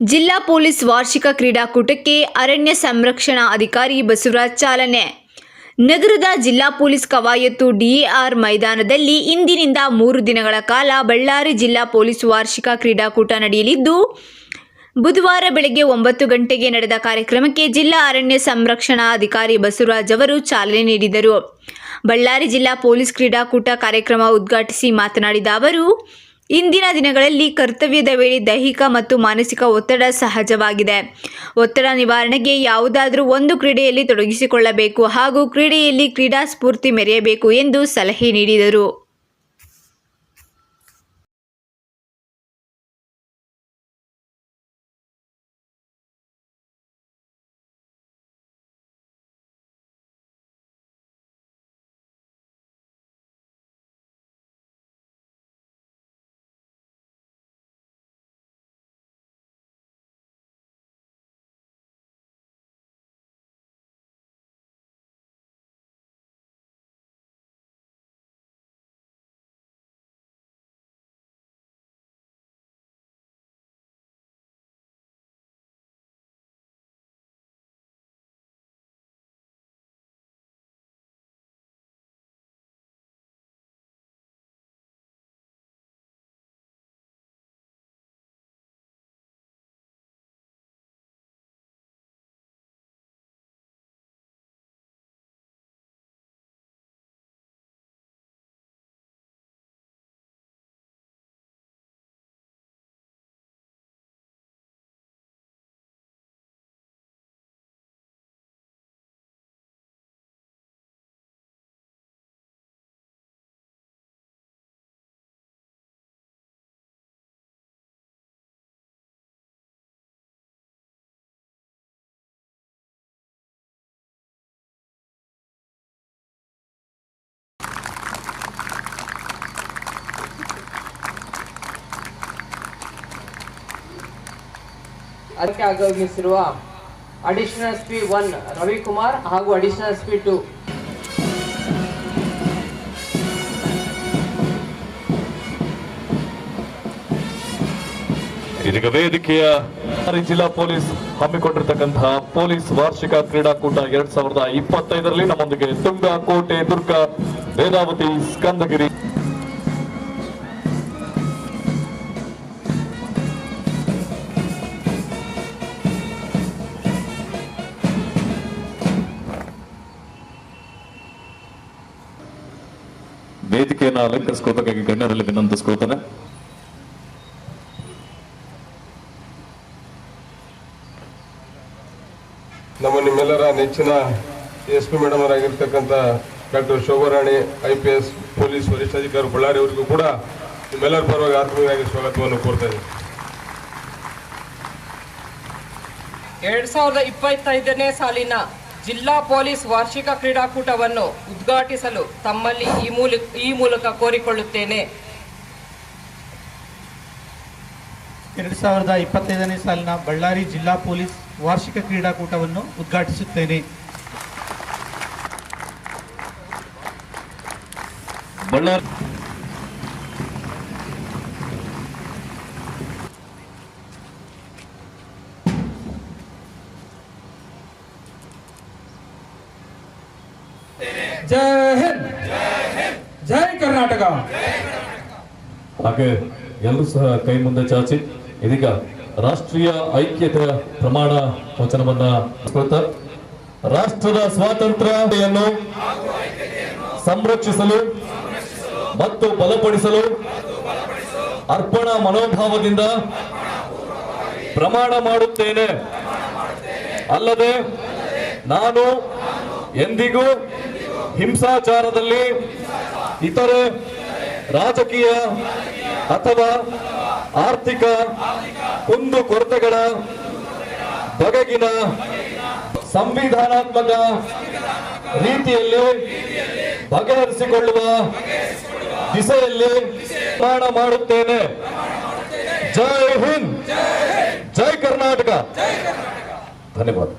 ಜಿಲ್ಲಾ ಪೊಲೀಸ್ ವಾರ್ಷಿಕ ಕ್ರೀಡಾಕೂಟಕ್ಕೆ ಅರಣ್ಯ ಸಂರಕ್ಷಣಾ ಅಧಿಕಾರಿ ಬಸವರಾಜ್ ಚಾಲನೆ. ನಗರದ ಜಿಲ್ಲಾ ಪೊಲೀಸ್ ಕವಾಯತು ಡಿಎಆರ್ ಮೈದಾನದಲ್ಲಿ ಇಂದಿನಿಂದ ಮೂರು ದಿನಗಳ ಕಾಲ ಬಳ್ಳಾರಿ ಜಿಲ್ಲಾ ಪೊಲೀಸ್ ವಾರ್ಷಿಕ ಕ್ರೀಡಾಕೂಟ ನಡೆಯಲಿದ್ದು, ಬುಧವಾರ ಬೆಳಗ್ಗೆ ಒಂಬತ್ತು ಗಂಟೆಗೆ ನಡೆದ ಕಾರ್ಯಕ್ರಮಕ್ಕೆ ಜಿಲ್ಲಾ ಅರಣ್ಯ ಸಂರಕ್ಷಣಾ ಅಧಿಕಾರಿ ಬಸವರಾಜ್ ಅವರು ಚಾಲನೆ ನೀಡಿದರು. ಬಳ್ಳಾರಿ ಜಿಲ್ಲಾ ಪೊಲೀಸ್ ಕ್ರೀಡಾಕೂಟ ಕಾರ್ಯಕ್ರಮ ಉದ್ಘಾಟಿಸಿ ಮಾತನಾಡಿದ ಅವರು ಇಂದಿನ ದಿನಗಳಲ್ಲಿ ಕರ್ತವ್ಯದ ವೇಳೆ ದೈಹಿಕ ಮತ್ತು ಮಾನಸಿಕ ಒತ್ತಡ ಸಹಜವಾಗಿದೆ. ಒತ್ತಡ ನಿವಾರಣೆಗೆ ಯಾವುದಾದರೂ ಒಂದು ಕ್ರೀಡೆಯಲ್ಲಿ ತೊಡಗಿಸಿಕೊಳ್ಳಬೇಕು ಹಾಗೂ ಕ್ರೀಡೆಯಲ್ಲಿ ಕ್ರೀಡಾ ಸ್ಫೂರ್ತಿ ಮೆರೆಯಬೇಕು ಎಂದು ಸಲಹೆ ನೀಡಿದರು. ಅದಕ್ಕೆ ಆಗಮಿಸಿರುವ additional S P one Ravikumar ಹಾಗೂ ಅಡಿಷನಲ್ ಎಸ್ ಪಿ ಟು ಇದೀಗ ವೇದಿಕೆಯ ಜಿಲ್ಲಾ ಪೊಲೀಸ್ ಹಮ್ಮಿಕೊಂಡಿರ್ತಕ್ಕಂತಹ ಪೊಲೀಸ್ ವಾರ್ಷಿಕ ಕ್ರೀಡಾಕೂಟ ಎರಡ್ ಸಾವಿರದ ಇಪ್ಪತ್ತೈದರಲ್ಲಿ ನಮ್ಮೊಂದಿಗೆ ತುಂಗಾ ಕೋಟೆ ದುರ್ಗ ವೇದಾವತಿ ಸ್ಕಂದಗಿರಿ ವೇದಿಕೆಯನ್ನು ಅಲಂಕರಿಸ್ಕೋಬೇಕಾಗಿ ಗಣ್ಯರಲ್ಲಿ ವಿನಂತಿಸ್ಕೊಳ್ತಾನೆ ನಮ್ಮ ನಿಮ್ಮೆಲ್ಲರ ನೆಚ್ಚಿನ S P madam ಅವರಾಗಿರ್ತಕ್ಕಂಥ doctor Shobharani I P S police ವರಿಷ್ಠಾಧಿಕಾರಿ ಬಳ್ಳಾರಿ ಅವರಿಗೂ ಕೂಡ ನಿಮ್ಮೆಲ್ಲರ ಪರವಾಗಿ ಆತ್ಮೀಯವಾಗಿ ಸ್ವಾಗತವನ್ನು ಕೋರ್ತಾ ಇದ್ದೀನಿ. ಎರಡ್ ಸಾವಿರದ ಇಪ್ಪತ್ತೈದನೇ ಸಾಲಿನ ಜಿಲ್ಲಾ ಪೊಲೀಸ್ ವಾರ್ಷಿಕ ಕ್ರೀಡಾಕೂಟವನ್ನು ಉದ್ಘಾಟಿಸಲು ತಮ್ಮಲ್ಲಿ ಈ ಮೂಲಕ ಈ ಮೂಲಕ ಕೋರಿಕೊಳ್ಳುತ್ತೇನೆ. ಎರಡು ಸಾವಿರದ ಇಪ್ಪತ್ತೈದನೇ ಸಾಲಿನ ಬಳ್ಳಾರಿ ಜಿಲ್ಲಾ ಪೊಲೀಸ್ ವಾರ್ಷಿಕ ಕ್ರೀಡಾಕೂಟವನ್ನು ಉದ್ಘಾಟಿಸುತ್ತೇನೆ. ಬಳ್ಳಾರಿ ಜೈ ಹಿಂದ್. ಜೈ ಕರ್ನಾಟಕ. ಹಾಗೆ ಎಲ್ಲರೂ ಸಹ ಕೈ ಮುಂದೆ ಚಾಚಿ. ಇದೀಗ ರಾಷ್ಟ್ರೀಯ ಐಕ್ಯತೆಯ ಪ್ರಮಾಣ ವಚನವನ್ನ ರಾಷ್ಟ್ರದ ಸ್ವಾತಂತ್ರ್ಯತೆಯನ್ನು ಸಂರಕ್ಷಿಸಲು ಮತ್ತು ಬಲಪಡಿಸಲು ಅರ್ಪಣಾ ಮನೋಭಾವದಿಂದ ಪ್ರಮಾಣ ಮಾಡುತ್ತೇನೆ. ಅಲ್ಲದೆ ನಾನು ಎಂದಿಗೂ ಹಿಂಸಾಚಾರದಲ್ಲಿ ಇತರೆ ರಾಜಕೀಯ ಅಥವಾ ಆರ್ಥಿಕ ಕುಂದು ಕೊರತೆಗಳ ಬಗೆಗಿನ ಸಂವಿಧಾನಾತ್ಮಕ ರೀತಿಯಲ್ಲಿ ಬಗೆಹರಿಸಿಕೊಳ್ಳುವ ದಿಸೆಯಲ್ಲಿ ಪ್ರಯಾಣ ಮಾಡುತ್ತೇನೆ. ಜೈ ಹಿಂದ್, ಜೈ ಕರ್ನಾಟಕ. ಧನ್ಯವಾದ.